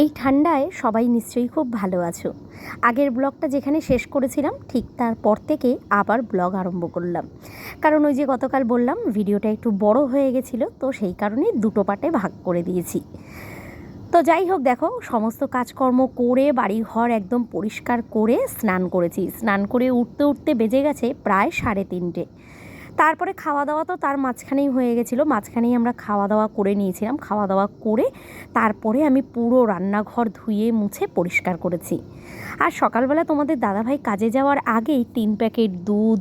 এই ঠান্ডায় সবাই নিশ্চয়ই খুব ভালো আছো। আগের ব্লগটা যেখানে শেষ করেছিলাম, ঠিক তারপর থেকে আবার ব্লগ আরম্ভ করলাম। কারণ ওই যে গতকাল বললাম, ভিডিওটা একটু বড় হয়ে গেছিল, তো সেই কারণে দুটো পার্টে ভাগ করে দিয়েছি। তো যাই হোক, দেখো, সমস্ত কাজকর্ম করে বাড়িঘর একদম পরিষ্কার করে স্নান করেছি। স্নান করে উঠতে উঠতে বেজে গেছে প্রায় সাড়ে তিনটে। তারপরে খাওয়া দাওয়া তো তার মাঝখানেই হয়ে গেছিল। মাঝখানেই আমরা খাওয়া দাওয়া করে নিয়েছিলাম। খাওয়া দাওয়া করে তারপরে আমি পুরো রান্নাঘর ধুয়ে, মুছে পরিষ্কার করেছি। আর সকালবেলা তোমাদের দাদাভাই কাজে যাওয়ার আগেই তিন প্যাকেট দুধ,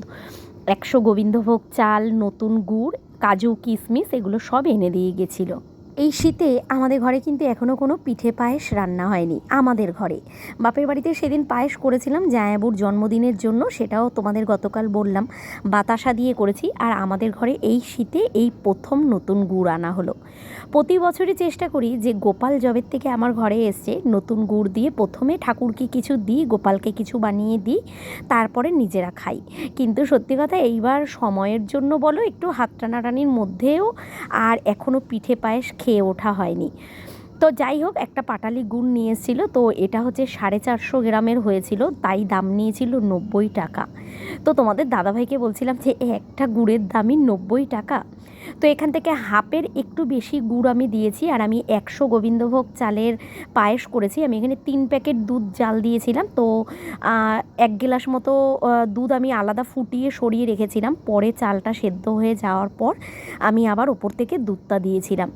একশো গোবিন্দভোগ চাল, নতুন গুড়, কাজু কিশমিশ এগুলো সব এনে দিয়ে গেছিল। এই শীতে আমাদের ঘরে কিন্তু এখনও কোনো পিঠে পায়েস রান্না হয়নি, আমাদের ঘরে। বাপের বাড়িতে সেদিন পায়েস করেছিলাম, জায়াবুর জন্মদিনের জন্য, সেটাও তোমাদের গতকাল বললাম। বাতাসা দিয়ে করেছি, আর আমাদের ঘরে এই শীতে এই প্রথম নতুন গুড় আনা হলো। প্রতি বছরই চেষ্টা করি যে গোপাল জবের থেকে আমার ঘরে এসছে নতুন গুড় দিয়ে প্রথমে ঠাকুরকে কিছু দিই, গোপালকে কিছু বানিয়ে দিই, তারপরে নিজেরা খাই। কিন্তু সত্যি কথা এইবার সময়ের জন্য বলো, একটু হাত টানাটানির মধ্যেও, আর এখনও পিঠে পায়েস খেয়ে ওঠা হয়নি। তো যাই হোক, একটা পাটালি গুড় নিয়ে এসেছিল তো এটা হচ্ছে সাড়ে চারশো গ্রামের হয়েছিল, তাই দাম নিয়েছিল নব্বই টাকা। তো তোমাদের দাদাভাইকে বলছিলাম যে, একটা গুড়ের দামই নব্বই টাকা? তো এখান থেকে হাফের একটু বেশি গুড় আমি দিয়েছি, আর আমি একশো গোবিন্দভোগ চালের পায়েস করেছি। আমি এখানে তিন প্যাকেট দুধ জাল দিয়েছিলাম। তো এক গ্লাস মতো দুধ আমি আলাদা ফুটিয়ে সরিয়ে রেখেছিলাম। পরে চালটা সেদ্ধ হয়ে যাওয়ার পর আমি আবার ওপর থেকে দুধটা দিয়েছিলাম।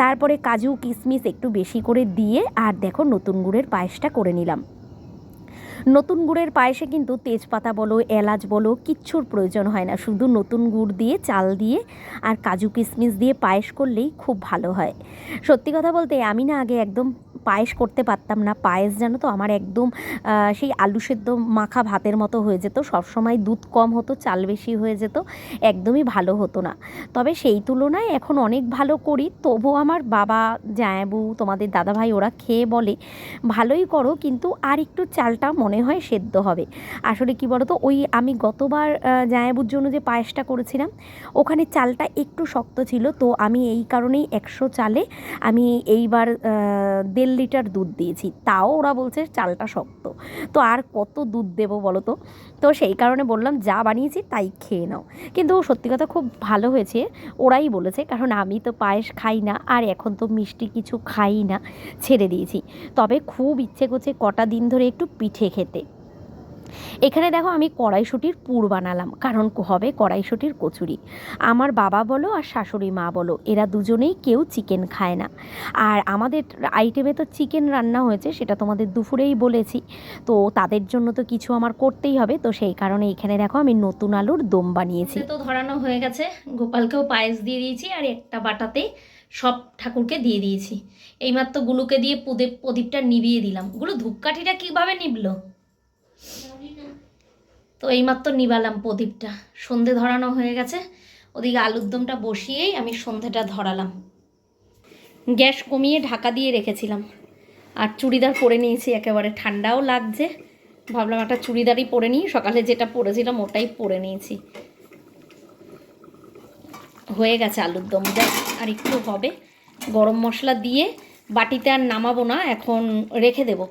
তারপরে কাজু কিশমিশ একটু বেশি করে দিয়ে আর দেখো নতুন গুড়ের পায়েসটা করে নিলাম। নতুন গুড়ের পায়েসে কিন্তু তেজপাতা বলো, এলাচ বলো, কিচ্ছুর প্রয়োজন হয় না। শুধু নতুন গুড় দিয়ে, চাল দিয়ে আর কাজু কিশমিশ দিয়ে পায়েস করলেই খুব ভালো হয়। সত্যি কথা বলতে, আমি না আগে একদম পায়েস করতে পারতাম না। পায়েস জানো তো, আমার একদম সেই আলু সেদ্ধ মাখা ভাতের মতো হয়ে যেত। সবসময় দুধ কম হতো, চাল বেশি হয়ে যেত, একদমই ভালো হতো না। তবে সেই তুলনায় এখন অনেক ভালো করি। তবু আমার বাবা জায়াবু তোমাদের দাদাভাই ওরা খেয়ে বলে, ভালোই করো, কিন্তু আর একটু চালটা মনে হয় সেদ্ধ হবে। আসলে কি বলো তো ওই আমি গতবার জায়াবুর জন্য যে পায়েসটা করেছিলাম, ওখানে চালটা একটু শক্ত ছিল, তো আমি এই কারণেই একশো চালে আমি এইবার দেড় লিটার দুধ দিয়েছি। তাও ওরা বলছে চালটা শক্ত। তো আর কত দুধ দেবো বলো তো তো সেই কারণে বললাম, যা বানিয়েছি তাই খেয়ে নাও। কিন্তু সত্যি কথা খুব ভালো হয়েছে, ওরাই বলেছে, কারণ আমি তো পায়েস খাই না, আর এখন তো মিষ্টি কিছু খাই না, ছেড়ে দিয়েছি। তবে খুব ইচ্ছে করছে কটা দিন ধরে একটু পিঠে খেতে। এখানে দেখো আমি কড়াইশুটির পুর বানালাম, কারণ হবে কড়াইশুটির কচুরি। আমার বাবা বলো আর শাশুড়ি মা বলো, এরা দুজনেই কেউ চিকেন খায় না। আর আমাদের আইটেমে তো চিকেন রান্না হয়েছে, সেটা তোমাদের দুপুরেই বলেছি। তো তাদের জন্য তো কিছু আমার করতেই হবে, তো সেই কারণে এখানে দেখো আমি নতুন আলুর দম বানিয়েছি। তো ধরানো হয়ে গেছে, গোপালকেও পায়েস দিয়ে দিয়েছি আর একটা বাটাতে সব ঠাকুরকে দিয়ে দিয়েছি। এইমাত্র গুলোকে দিয়ে প্রদীপ প্রদীপটা নিভিয়ে দিলাম। গুলো, ধূপকাঠিটা কীভাবে নিবলো? তো এইমাত্র নিবালাম প্রদীপটা। সন্ধে ধরানো হয়ে গেছে। ওদিকে আলুর দমটা বসিয়েই আমি সন্ধেটা ধরালাম। গ্যাস কমিয়ে ঢাকা দিয়ে রেখেছিলাম। আর চুড়িদার পরে নিয়েছি, একেবারে ঠান্ডাও লাগছে। ভাবলাম একটা চুড়িদারই পরে নিই। সকালে যেটা পরেছিলাম ওটাই পরে নিয়েছি। হয়ে গেছে আলুর দম। যা আর একটু হবে। গরম মশলা দিয়ে বাটিতে আর নামাবো না, এখন রেখে দেবো।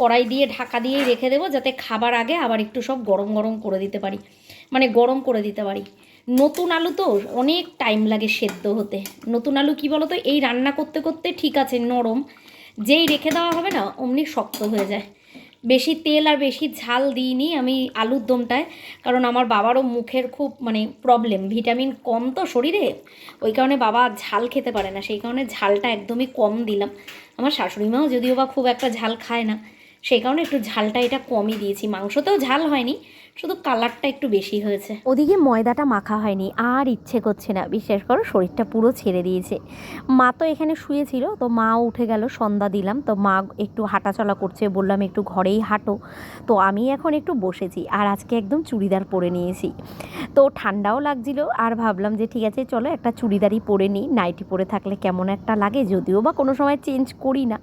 কড়াই দিয়ে ঢাকা দিয়েই রেখে দেবো, যাতে খাবার আগে আবার একটু সব গরম গরম করে দিতে পারি। মানে গরম করে দিতে পারি। নতুন আলু তো অনেক টাইম লাগে সেদ্ধ হতে। নতুন আলু কি বলো তো এই রান্না করতে করতে ঠিক আছে, নরম। যেই রেখে দেওয়া হবে না, অমনি শক্ত হয়ে যায়। বেশি তেল আর বেশি ঝাল দিইনি আমি আলুর দমটায়, কারণ আমার বাবারও মুখের খুব মানে প্রবলেম ভিটামিন কম তো শরীরে, ওই কারণে বাবা ঝাল খেতে পারে না। সেই কারণে ঝালটা একদমই কম দিলাম। আমার শাশুড়ি মাও যদিও বা খুব একটা ঝাল খায় না। সেই কারণে একটু ঝালটা এটা কমই দিয়েছি। মাংসতেও ঝাল হয়নি। শুধু কালারটা একটু বেশি হয়েছে। ওদিকে ময়দাটা মাখা হয়নি, আর ইচ্ছে করছে না। বিশেষ করে, শরীরটা পুরো ছেড়ে দিয়েছে। মা তো এখানে শুয়েছিল, তো মাও উঠে গেল, সন্ধ্যা দিলাম। তো মা একটু হাঁটাচলা করছে, বললাম একটু ঘরেই হাঁটো। তো আমি এখন একটু বসেছি, আর আজকে একদম চুড়িদার পরে নিয়েছি। তো ঠান্ডাও লাগছিল, আর ভাবলাম যে ঠিক আছে, চলো একটা চুড়িদারই পরে নিই। নাইটি পরে থাকলে কেমন একটা লাগে, যদিও বা কোনো সময় চেঞ্জ করি না।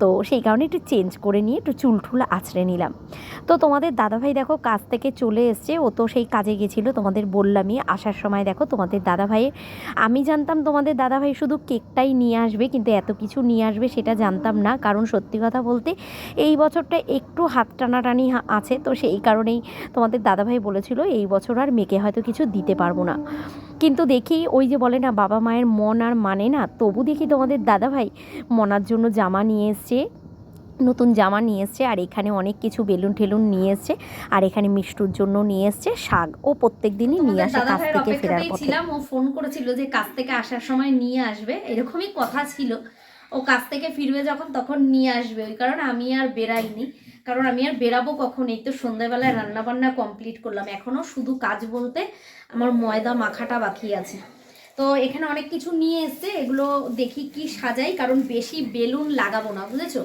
তো সেই কারণে একটু চেঞ্জ করে নিয়ে একটু চুল টুল আছড়ে নিলাম। তো তোমাদের দাদাভাই দেখো, কাজ থেকে থেকে চলে এসছে। ও তো সেই কাজে গেছিল, তোমাদের বললামই। আসার সময় দেখো তোমাদের দাদাভাইয়ের আমি জানতাম তোমাদের দাদাভাই শুধু কেকটাই নিয়ে আসবে, কিন্তু এত কিছু নিয়ে আসবে সেটা জানতাম না। কারণ সত্যি কথা বলতে, এই বছরটা একটু হাত টানাটানি আছে, তো সেই কারণেই তোমাদের দাদাভাই বলেছিল, এই বছর আর মেয়েকে হয়তো কিছু দিতে পারব না। কিন্তু দেখি, ওই যে বলে না, বাবা মায়ের মন আর মানে না, তবু দেখি তোমাদের দাদাভাই মনার জন্য জামা নিয়ে এসছে। নতুন জামা নিয়ে এসছে আর এখানে অনেক কিছু বেলুন টেলুন নিয়ে এসছে আর এখানে মিষ্টুর জন্য নিয়ে এসছে শাক ও প্রত্যেক দিনই নিয়ে আসে কাজ থেকে ফেরার পথে। ও ফোন করেছিল যে কাজ থেকে আসার সময় নিয়ে আসবে এরকমই কথা ছিল। ও কাজ থেকে ফিরবে যখন তখন নিয়ে আসবে ওই কারণে আমি আর বেরাইনি কারণ আমি আর বেরাবো কখন? এই তো সন্ধ্যাবেলায় রান্না বান্না কমপ্লিট করলাম। এখনও শুধু কাজ বলতে আমার ময়দা মাখাটা বাকি আছে। তো এখানে অনেক কিছু নিয়ে এসছে এগুলো দেখি কি সাজাই কারণ বেশি বেলুন লাগাবো না বুঝেছ?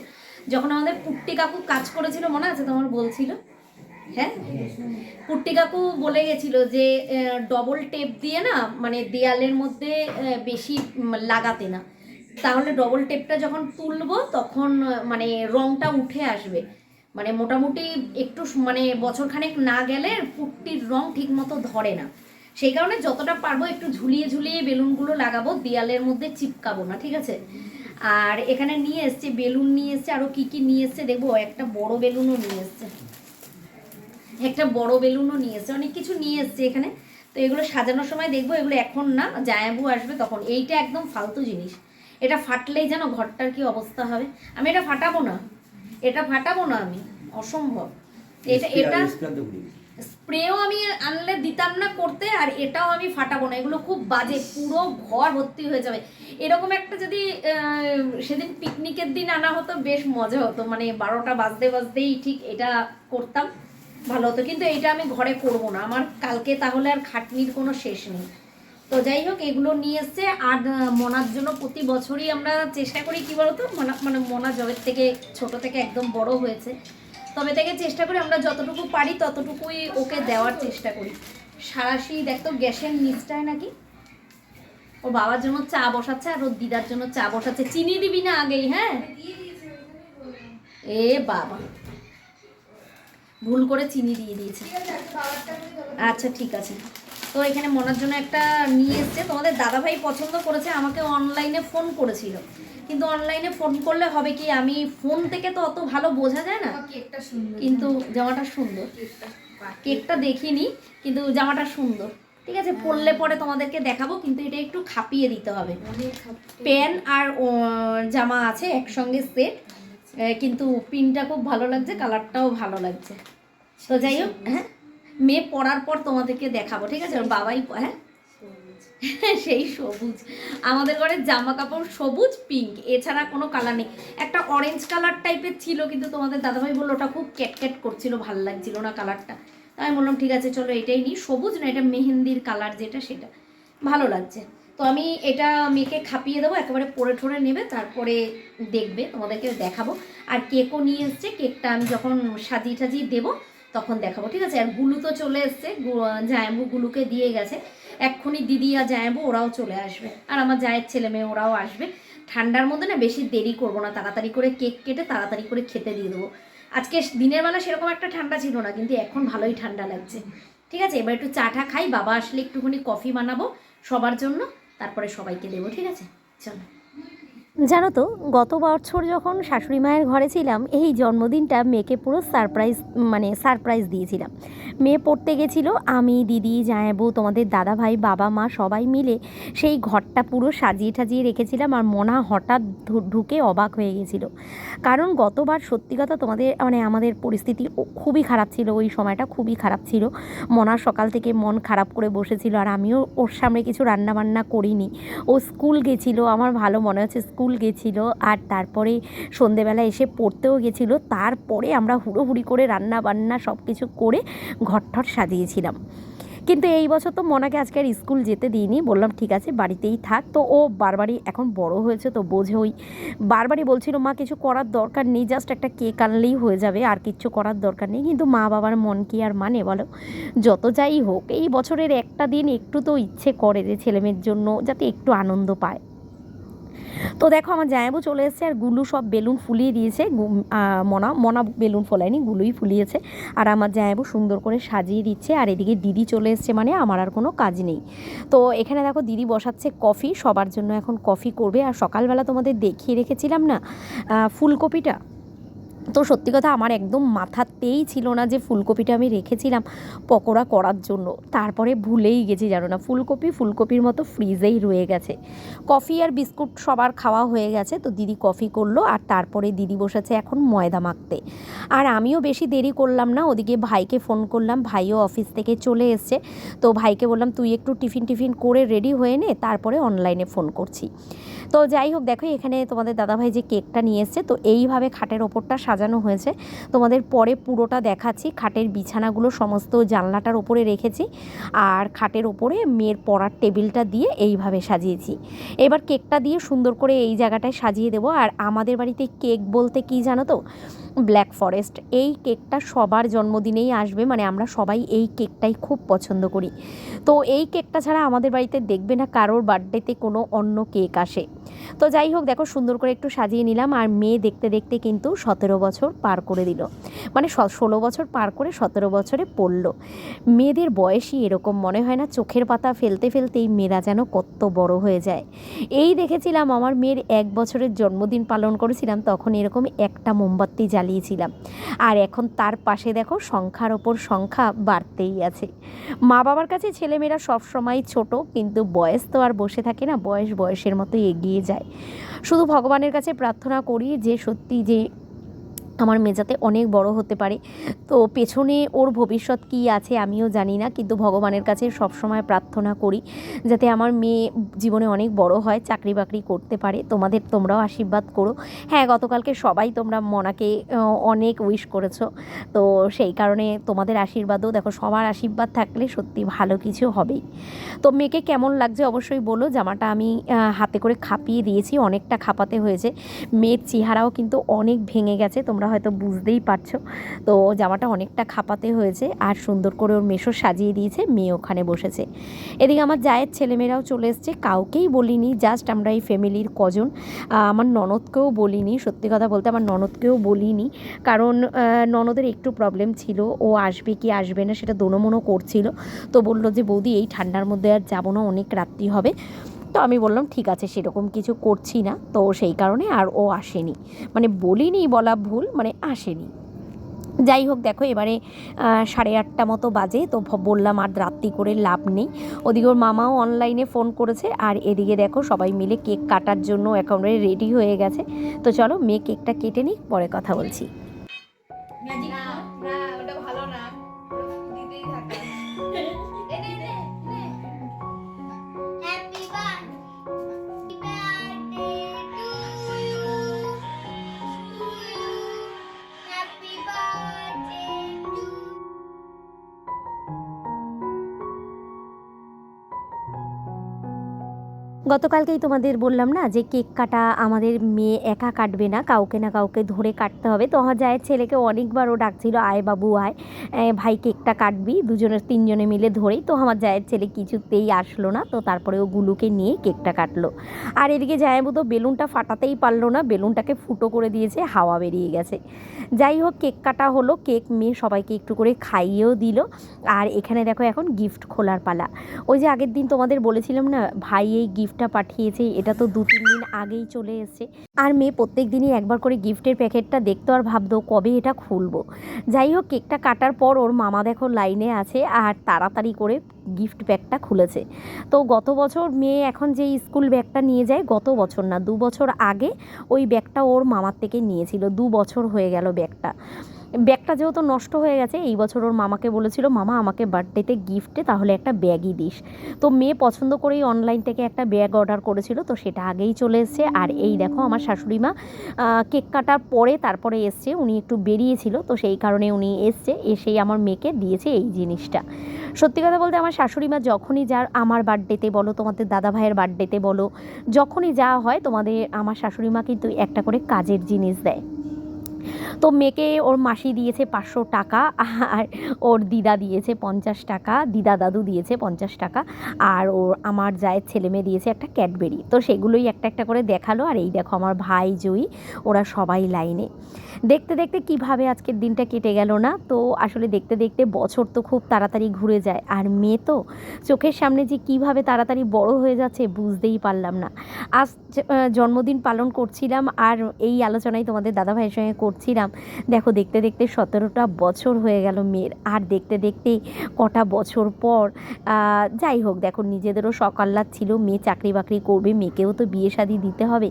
যখন আমাদের পুট্টি কাকু কাজ করেছিল, মনে আছে তোমার? বলছিল? হ্যাঁ? পুট্টি কাকু বলে গেছিল যে ডবল টেপ দিয়ে না মানে দেয়ালের মধ্যে বেশি লাগাতে না। তাহলে ডবল টেপটা যখন তুলবো, তখন মানে রংটা উঠে আসবে। মানে মোটামুটি একটু মানে বছরখানেক না গেলে পুট্টির রং ঠিক মতো ধরে না। সেই কারণে যতটা পারব একটু ঝুলিয়ে ঝুলিয়ে বেলুনগুলো লাগাবো, দেয়ালের মধ্যে চিপকাবো না, ঠিক আছে? আর এখানে নিয়ে এসছে বেলুন নিয়ে এসছে আরও কি কি নিয়ে এসছে দেখব? একটা বড় বেলুনও নিয়ে এসছে। একটা বড় বেলুনও নিয়ে এসছে অনেক কিছু নিয়ে এসছে এখানে। তো এগুলো সাজানোর সময় দেখব এগুলো এখন না জায়াবু আসবে তখন। এইটা একদম ফালতু জিনিস। এটা ফাটলেই যেন ঘরটার কি অবস্থা হবে। আমি এটা ফাটাবো না। এটা ফাটাবো না আমি। অসম্ভব। এটা এটা স্প্রেও আমি আনলে দিতাম না করতে, আর এটাও আমি ফাটাবো না। এগুলো খুব বাজে, পুরো ঘর ভর্তি হয়ে যাবে। এরকম একটা যদি সেদিন পিকনিকের দিন আনা হতো, বেশ মজা হতো। মানে বারোটা বাজতে বাজতেই ঠিক এটা করতাম, ভালো হতো। কিন্তু এটা আমি ঘরে করব না। আমার কালকে তাহলে আর খাটনির কোনো শেষ নেই। তো যাই হোক, এগুলো নিয়ে এসছে। আর মনার জন্য প্রতি বছরই আমরা চেষ্টা করি, কি বলতো? মনা মানে মনা জবের থেকে, ছোট থেকে একদম বড় হয়েছে। তবে থেকে চেষ্টা করি আমরা যতটুকু পারি ততটুকুই ওকে দেওয়ার চেষ্টা করি। সারাশি দেখতো গ্যাসের নিচটায় নাকি? ও বাবার জন্য চা বসাচ্ছে আর ওর দিদার জন্য চা বসাচ্ছে। চিনি দিবি না আগেই হ্যাঁ? এ বাবা। ভুল করে চিনি দিয়ে দিয়েছে। আচ্ছা ঠিক আছে। তো এখানে মনার জন্য একটা নিয়ে এসছে। তোমাদের দাদাভাই পছন্দ করেছে আমাকে অনলাইনে ফোন করেছিল। কিন্তু অনলাইনে ফোন করলে হবে কি আমি ফোন থেকে তো অত ভালো বোঝা যায় না। কিন্তু জামাটা সুন্দর। কেকটা দেখিনি কিন্তু জামাটা সুন্দর। ঠিক আছে পরলে পরে তোমাদেরকে দেখাবো কিন্তু এটা একটু খাপিয়ে দিতে হবে। প্যান আর জামা আছে একসঙ্গে সেট। কিন্তু পিনটা খুব ভালো লাগছে কালারটাও ভালো লাগছে। তো যাই হোক হ্যাঁ? মেয়ে পরার পর তোমাদেরকে দেখাবো ঠিক আছে? ওর বাবাই হ্যাঁ? সেই সবুজ। আমাদের ঘরে জামা কাপড় সবুজ পিঙ্ক এছাড়া কোনো কালার নেই। একটা অরেঞ্জ কালার টাইপের ছিল কিন্তু তোমাদের দাদাভাই বলল ওটা খুব ক্যাটক্যাট করছিল ভালো লাগছিল না কালারটা তাই আমি বললাম ঠিক আছে চলো এটাই নিই। সবুজ না এটা মেহেন্দির কালার যেটা সেটা। ভালো লাগছে। তো আমি এটা মেয়েকে খাপিয়ে দেবো একেবারে পরে ঠরে নেবে তারপরে দেখবে তোমাদেরকে দেখাবো। আর কেকও নিয়ে এসছে কেকটা আমি যখন সাজিয়ে টাজিয়ে দেবো তখন দেখাবো, ঠিক আছে? আর গুলু তো চলে এসছে জায়াবু গুলুকে দিয়ে গেছে। এক্ষুনি দিদি আর জায়াবু ওরাও চলে আসবে। আর আমার জায়ের ছেলে মেয়ে ওরাও আসবে। ঠান্ডার মধ্যে না বেশি দেরি করব না, তাড়াতাড়ি করে কেক কেটে তাড়াতাড়ি করে খেতে দিয়ে দেবো। আজকে দিনের বেলা সেরকম একটা ঠান্ডা ছিল না, কিন্তু এখন ভালোই ঠান্ডা লাগছে। ঠিক আছে? এবার একটু চাটা খাই, বাবা আসলে একটুখানি কফি বানাবো সবার জন্য, তারপরে সবাইকে দেবো, ঠিক আছে? চলো। জানো তো, গত বছর যখন শাশুড়ি মায়ের ঘরে ছিলাম, এই জন্মদিনটা মেয়েকে পুরো সারপ্রাইজ মানে সারপ্রাইজ দিয়েছিলাম। মেয়ে পড়তে গেছিল, আমি, দিদি জায়াবু তোমাদের দাদা ভাই, বাবা, মা সবাই মিলে সেই ঘরটা পুরো সাজিয়ে টাজিয়ে রেখেছিলাম আর মনা হঠাৎ ঢুকে অবাক হয়ে গেছিল। কারণ গতবার সত্যি কথা তোমাদের মানে আমাদের পরিস্থিতি খুবই খারাপ ছিল, ওই সময়টা খুবই খারাপ ছিল। মনা সকাল থেকে মন খারাপ করে বসেছিল আর আমিও ওর সামনে কিছু রান্না বান্না করিনি। ও স্কুল গেছিল, আমার ভালো মনে হচ্ছে স্কুল গেছিল আর তারপরে সন্ধেবেলা এসে পড়তেও গেছিল। তারপরে আমরা হুড়োহুড়ি করে রান্না বান্না সব কিছু করে ঘরঠর সাজিয়েছিলাম। কিন্তু এই বছর তো মনাকে আজকে আর স্কুল যেতে দিইনি। বললাম, ঠিক আছে, বাড়িতেই থাক। তো ও বারবারই এখন বড় হয়েছে তো বোঝে ওই বারবারই বলছিল, মা, কিছু করার দরকার নেই জাস্ট একটা কেক আনলেই হয়ে যাবে, আর কিচ্ছু করার দরকার নেই। কিন্তু মা বাবার মন কি আর মানে বলো? যত যাই হোক, এই বছরের একটা দিন একটু তো ইচ্ছে করে যে ছেলেমেয়ের জন্য যাতে একটু আনন্দ পায়। তো দেখো আমার জায়াবু চলে এসেছে আর গুলু সব বেলুন ফুলিয়ে দিয়েছে। মনা মনা বেলুন ফোলায়নি, গুলুই ফুলিয়েছে। আর আমার জায়াবু সুন্দর করে সাজিয়ে দিচ্ছে আর এদিকে দিদি চলে এসছে মানে আমার আর কোনো কাজ নেই। তো এখানে দেখো দিদি বসাচ্ছে কফি, সবার জন্য এখন কফি করবে। আর সকালবেলা তোমাদের দেখিয়ে রেখেছিলাম না ফুলকপিটা? তো সত্যি কথা আমার একদম মাথাতেই ছিল না যে ফুলকপিটা আমি রেখেছিলাম পকোড়া করার জন্য। তারপরে ভুলেই গেছি জানো না, ফুলকপি ফুলকপির মতো ফ্রিজেই রয়ে গেছে। কফি আর বিস্কুট সবার খাওয়া হয়ে গেছে, তো দিদি কফি করল আর তারপরে দিদি বসেছে এখন ময়দা মাখতে। আর আমিও বেশি দেরি করলাম না, ওদিকে ভাইকে ফোন করলাম, ভাইও অফিস থেকে চলে এসছে। তো ভাইকে বললাম, তুই একটু টিফিন টিফিন করে রেডি হয়ে নে, তারপরে অনলাইনে ফোন করছি। তো যাই হোক, দেখো এখানে তোমাদের দাদাভাই যে কেকটা নিয়ে এসছে, তো এইভাবে খাটের ওপরটা সাজানো হয়েছে। তোমাদের পরে পুরোটা দেখাচ্ছি। খাটের বিছানাগুলো সমস্ত জানলাটার ওপরে রেখেছি আর খাটের ওপরে মেয়ের পড়ার টেবিলটা দিয়ে এইভাবে সাজিয়েছি। এবার কেকটা দিয়ে সুন্দর করে এই জায়গাটায় সাজিয়ে দেবো। আর আমাদের বাড়িতে কেক বলতে কি জানো তো? Black forest. এই কেকটা সবার জন্মদিনেই আসবে মানে আমরা সবাই এই কেকটাই খুব পছন্দ করি। তো এই কেকটা ছাড়া আমাদের বাড়িতে দেখবে না কারোর বার্থডেতে কোনো অন্য কেক আসে। তো যাই হোক, দেখো সুন্দর করে একটু সাজিয়ে নিলাম আর মেয়ে দেখতে দেখতে কিন্তু সতেরো বছর পার করে দিল। মানে ষোলো বছর পার করে সতেরো বছরে পড়ল। মেয়েদের বয়সই এরকম মনে হয় না, চোখের পাতা ফেলতে ফেলতেই মেয়েরা যেন কত বড় হয়ে যায়। এই দেখেছিলাম আমার মেয়ের এক বছরের জন্মদিন পালন করেছিলাম, তখন এরকম একটা মোমবাতি জ্বালিয়েছিলাম আর এখন তার পাশে দেখো সংখ্যার ওপর সংখ্যা বাড়তেই আছে। মা বাবার কাছে ছেলেমেয়েরা সবসময় ছোট, কিন্তু বয়স তো আর বসে থাকে না, বয়স বয়সের মতো এগিয়ে যায়। শুধু ভগবানের কাছে প্রার্থনা করি যে সত্যি যে আমার মেজাতে অনেক বড় হতে পারে। তো পেছনে ওর ভবিষ্যৎ কী আছে আমিও জানি না, কিন্তু ভগবানের কাছে সবসময় প্রার্থনা করি যাতে আমার মেয়ে জীবনে অনেক বড় হয় চাকরি বাকরি করতে পারে। তোমাদের তোমরাও আশীর্বাদ করো। হ্যাঁ গতকালকে সবাই তোমরা মনাকে অনেক উইশ করেছ। তো সেই কারণে তোমাদের আশীর্বাদও, দেখো সবার আশীর্বাদ থাকলে সত্যি ভালো কিছু হবেই। তো মেয়েকে কেমন লাগছে অবশ্যই বলো। জামাটা আমি হাতে করে খাপিয়ে দিয়েছি, অনেকটা খাপাতে হয়েছে। মেয়ের চেহারাও কিন্তু অনেক ভেঙে গেছে, তোমরা হয়তো বুঝতেই পারছ। তো জামাটা অনেকটা খাপাতে হয়েছে আর সুন্দর করে ওর মেশো সাজিয়ে দিয়েছে, মেয়ে ওখানে বসেছে। এদিকে আমার জায়ের ছেলেমেয়েরাও চলে এসছে, কাউকেই বলিনি জাস্ট আমরা এই ফ্যামিলির কজন। আমার ননদকেও বলিনি, সত্যি কথা বলতে আমার ননদকেও বলিনি, কারণ ননদের একটু প্রবলেম ছিল, ও আসবে কি আসবে না সেটা দোনোমনো করছিল। তো বলল যে, বৌদি, এই ঠান্ডার মধ্যে আর যাব না, অনেক রাত্রি হবে। তো আমি বললাম, ঠিক আছে, সেরকম কিছু করছি না। তো সেই কারণে আর ও আসেনি। মানে বলিনি বলা ভুল মানে আসেনি। যাই হোক, দেখো, এবারে সাড়ে আটটা মতো বাজে, তো বললাম আর রাত্রি করে লাভ নেই। ওদিকে ওর মামাও অনলাইনে ফোন করেছে, আর এদিকে দেখো, সবাই মিলে কেক কাটার জন্য একেবারে রেডি হয়ে গেছে। তো চলো, মেয়ে কেকটা কেটে নিই, পরে কথা বলছি। গতকালকেই তোমাদের বললাম না যে কেক কাটা আমাদের মেয়ে একা কাটবে না, কাউকে না কাউকে ধরে কাটতে হবে। তো আমার জায়ের ছেলেকে অনেকবার ও ডাকছিল, আয় বাবু, আয়। ভাই, কেকটা কাটবি দুজনের তিনজনে মিলে ধরেই তো আমার জায়ের ছেলে কিছুতেই আসলো না, তো তারপরে ও গুলুকে নিয়ে কেকটা কাটলো। আর এদিকে জায়াবু তো বেলুনটা ফাটাতেই পারল না, বেলুনটাকে ফুটো করে দিয়েছে, হাওয়া বেরিয়ে গেছে। যাই হোক, কেক কাটা হলো, কেক মেয়ে সবাইকে একটু করে খাইয়েও দিল। আর এখানে দেখো এখন গিফট খোলার পালা। ওই যে আগের দিন তোমাদের বলেছিলাম না, ভাই, এই গিফটটা পাঠিয়েছে, এটা তো দু তিন দিন আগেই চলে এসছে। আর মেয়ে প্রত্যেক দিনই একবার করে গিফটের প্যাকেটটা দেখতো আর ভাবতো, কবে এটা খুলবো? যাই হোক, কেকটা কাটার পর ওর মামা দেখো লাইনে আছে আর তাড়াতাড়ি করে গিফট ব্যাগটা খুলেছে। তো গত বছর মেয়ে এখন যে স্কুল ব্যাগটা নিয়ে যায়, গত বছর না, দু বছর আগে ওই ব্যাগটা ওর মামার থেকে নিয়েছিল, দু বছর হয়ে গেল ব্যাগটা ব্যাগটা যেহেতু নষ্ট হয়ে গেছে, এই বছর ওর মামাকে বলেছিল, মামা, আমাকে বার্থডেতে গিফটে তাহলে একটা ব্যাগই দিস। তো মেয়ে পছন্দ করেই অনলাইন থেকে একটা ব্যাগ অর্ডার করেছিল, তো সেটা আগেই চলে এসছে। আর এই দেখো আমার শাশুড়ি মা কেক কাটার পরে তারপরে এসছে, উনি একটু বেরিয়েছিল, তো সেই কারণে উনি এসছে, এসেই আমার মেয়েকে দিয়েছে এই জিনিসটা। সত্যি কথা বলতে আমার শাশুড়ি মা যখনই যার আমার বার্থডেতে বলো, তোমাদের দাদা ভাইয়ের বার্থডেতে বলো, যখনই যা হয় তোমাদের, আমার শাশুড়ি মা কিন্তু একটা করে কাজের জিনিস দেয়। তো মেয়েকে ওর মাসি দিয়েছে পাঁচশো টাকা, আর ওর দিদা দিয়েছে পঞ্চাশ টাকা, দিদা দাদু দিয়েছে পঞ্চাশ টাকা, আর ওর আমার জায়ের ছেলে মেয়ে দিয়েছে একটা ক্যাডবেরি। তো সেগুলোই একটা একটা করে দেখাল, আর এই দেখো আমার ভাই জয়ী ওরা সবাই লাইনে। দেখতে দেখতে কীভাবে আজকের দিনটা কেটে গেল না, তো আসলে দেখতে দেখতে বছর তো খুব তাড়াতাড়ি ঘুরে যায়, আর মেয়ে তো চোখের সামনে যে কীভাবে তাড়াতাড়ি বড় হয়ে যাচ্ছে বুঝতেই পারলাম না। আজ জন্মদিন পালন করছিলাম, আর এই আলোচনায় তোমাদের দাদা ভাইয়ের সঙ্গে করছিলাম। দেখো, দেখতে দেখতে সতেরোটা বছর হয়ে গেল মেয়ের। আর দেখতে দেখতে কটা বছর পর যাই হোক, দেখো, নিজেদেরও সকাল্লাদ ছিল। মেয়ে চাকরি বাকরি করবে, মেয়েকেও তো বিয়ে শাদি দিতে হবে।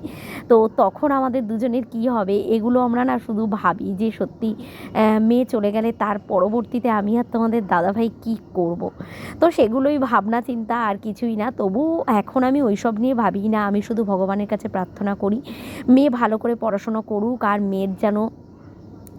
তো তখন আমাদের দুজনের কি হবে, এগুলো আমরা না শুধু ভাবি যে সত্যি মেয়ে চলে গেলে তার পরবর্তীতে আমি আর তোমাদের দাদাভাই কি করব। তো সেগুলোই ভাবনা, চিন্তা, আর কিছুই না। তবু এখন আমি ওইসব নিয়ে ভাবি না। আমি শুধু ভগবানের কাছে প্রার্থনা করি, মেয়ে ভালো করে পড়াশোনা করুক, আর মেয়ের যেন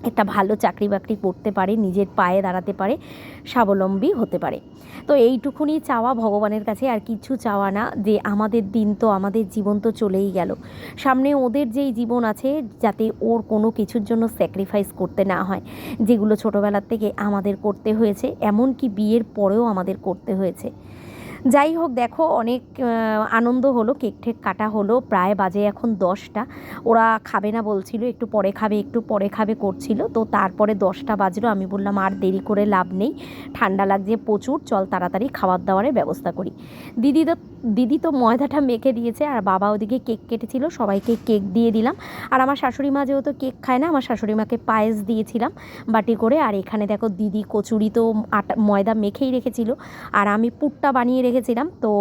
একটা ভালো চাকরি বাকরি করতে পারে, নিজের পায়ে দাঁড়াতে পারে, স্বাবলম্বী হতে পারে। তো এইটুকুনি চাওয়া ভগবানের কাছে, আর কিছু চাওয়া না যে আমাদের দিন তো, আমাদের জীবন তো চলেই গেল। সামনে ওদের যেই জীবন আছে, যাতে ওর কোনো কিছুর জন্য স্যাক্রিফাইস করতে না হয়, যেগুলো ছোটোবেলার থেকে আমাদের করতে হয়েছে, এমনকি বিয়ের পরেও আমাদের করতে হয়েছে। যাই হোক দেখো অনেক আনন্দ হলো, কেক ঠেক কাটা হলো, প্রায় বাজে এখন দশটা। ওরা খাবে না বলছিল, একটু পরে খাবে, একটু পরে খাবে করছিল। তো তারপরে দশটা বাজলো, আমি বললাম, আর দেরি করে লাভ নেই, ঠান্ডা লাগছে প্রচুর, চল তাড়াতাড়ি খাবার দাবারের ব্যবস্থা করি। দিদি তো দিদি তো ময়দাটা মেখে দিয়েছে, আর বাবা ওদিকে কেক কেটেছিল, সবাইকে কেক দিয়ে দিলাম। আর আমার শাশুড়ি মা যেহেতু কেক খায় না, আমার শাশুড়ি মাকে পায়েস দিয়েছিলাম বাটি করে। আর এখানে দেখো দিদি কচুরি তো আটা, ময়দা মেখেই রেখেছিল। আর আমি পুরটা বানিয়ে রেখেছিলাম তো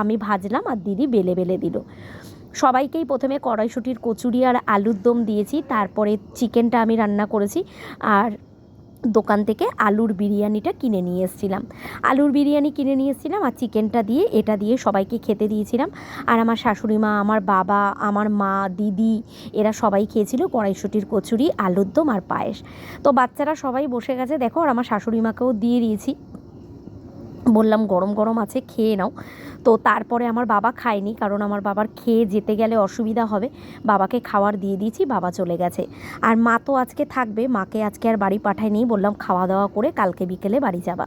আমি ভাজলাম আর দিদি বেলে বেলে দিল। সবাইকেই প্রথমে কড়াইশুটির কচুরি আর আলুর দম দিয়েছি, তারপরে চিকেনটা আমি রান্না করেছি আর দোকান থেকে আলুর বিরিয়ানিটা কিনে নিয়ে এসেছিলাম। আলুর বিরিয়ানি কিনে নিয়ে এসেছিলাম আর চিকেনটা দিয়ে, এটা দিয়ে সবাইকে খেতে দিয়েছিলাম। আর আমার শাশুড়ি মা, আমার বাবা, আমার মা, দিদি, এরা সবাই খেয়েছিল কড়াইশুটির কচুরি, আলুর দম আর পায়েস। তো বাচ্চারা সবাই বসে গেছে, দেখো, আর আমার শাশুড়ি মাকেও দিয়ে দিয়েছি। বললাম গরম গরম আছে খেয়ে নাও। তো তারপরে আমার বাবা খায়নি কারণ আমার বাবার খেয়ে যেতে গেলে অসুবিধা হবে। বাবাকে খাওয়ার দিয়ে দিয়েছি, বাবা চলে গেছে। আর মা তো আজকে থাকবে, মাকে আজকে আর বাড়ি পাঠায়নি, বললাম খাওয়া দাওয়া করে কালকে বিকেলে বাড়ি যাবা।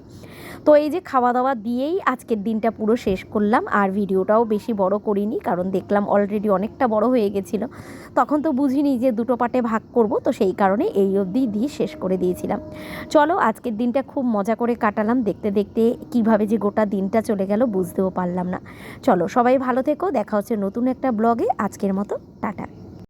তো এই যে খাওয়া দাওয়া দিয়েই আজকের দিনটা পুরো শেষ করলাম, আর ভিডিওটাও বেশি বড় করিনি কারণ দেখলাম অলরেডি অনেকটা বড় হয়ে গেছিল। তখন তো বুঝিনি যে দুটো পার্টে ভাগ করব, তো সেই কারণে এই অবধি দিয়ে শেষ করে দিয়েছিলাম। চলো আজকের দিনটা খুব মজা করে কাটালাম, দেখতে দেখতে কীভাবে যে গোটা দিনটা চলে গেল বুঝতেও পারলাম না। চলো সবাই ভালো থেকো দেখা হচ্ছে নতুন একটা ব্লগে। আজকের মতো টাটা।